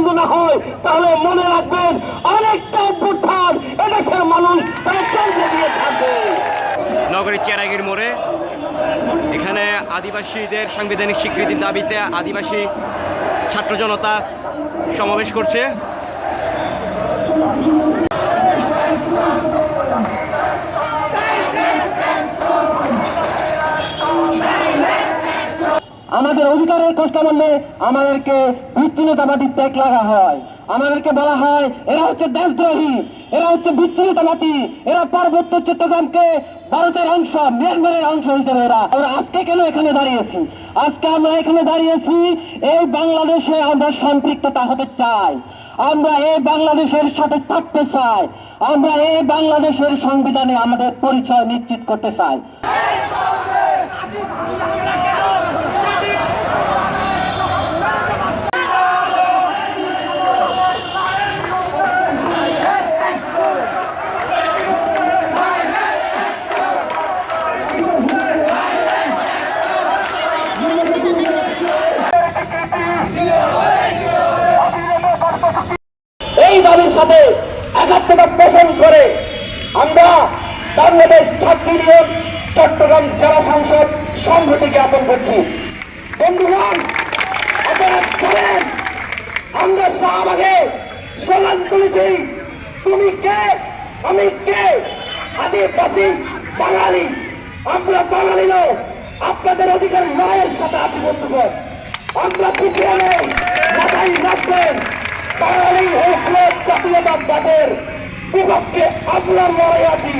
বন্ধ না হয়, তাহলে মনে রাখবেন, অনেকটা অভ্যুত্থান এদেশের মানুষ নগরীর চেরাগির মোড়ে এখানে আদিবাসীদের সাংবিধানিক স্বীকৃতির দাবিতে আদিবাসী ছাত্র জনতা সমাবেশ করছে। আমাদের অধিকারের কষ্ট বললে আমাদেরকে বিচ্ছিন্নতাবাদী ত্যাগ লাগা হয়। আমাদেরকে বলা হয়, এরা হচ্ছে দেশদ্রোহী, এরা হচ্ছে বিচ্ছিন্নতাবাদী এরা পার্বত্য চট্টগ্রামকে ভারতের অংশ, মিয়ানমারের অংশ হিসেবে এরা। আমরা আজকে কেন এখানে দাঁড়িয়েছি? আজকে আমরা এখানে দাঁড়িয়েছি, এই বাংলাদেশে আমরা সম্পৃক্ততা হতে চাই। আমরা এই বাংলাদেশের সাথে থাকতে চাই। আমরা এই বাংলাদেশের সংবিধানে আমাদের পরিচয় নিশ্চিত করতে চাই। দাবির সাথে একাত্মতা পোষণ করে আমরা বাংলাদেশ ছাত্র ইউনিয়ন চট্টগ্রাম জেলা সংসদ সংহতি জ্ঞাপন করছি। বন্ধুগণ, আপনারা আমরা শাহবাগে স্লোগান তুলেছি, তুমি কে? আমি কে? আদিবাসী, বাঙালি, আমরা বাঙালি আপনাদের অধিকার লড়াইয়ের সাথে আছি বন্ধুগণ। আমরা পিছিয়ে নেই, মাথায় রাখবেন, বাঙালি হোক জাতীয়তাবাদের বিপক্ষে আমরা লড়াই আছি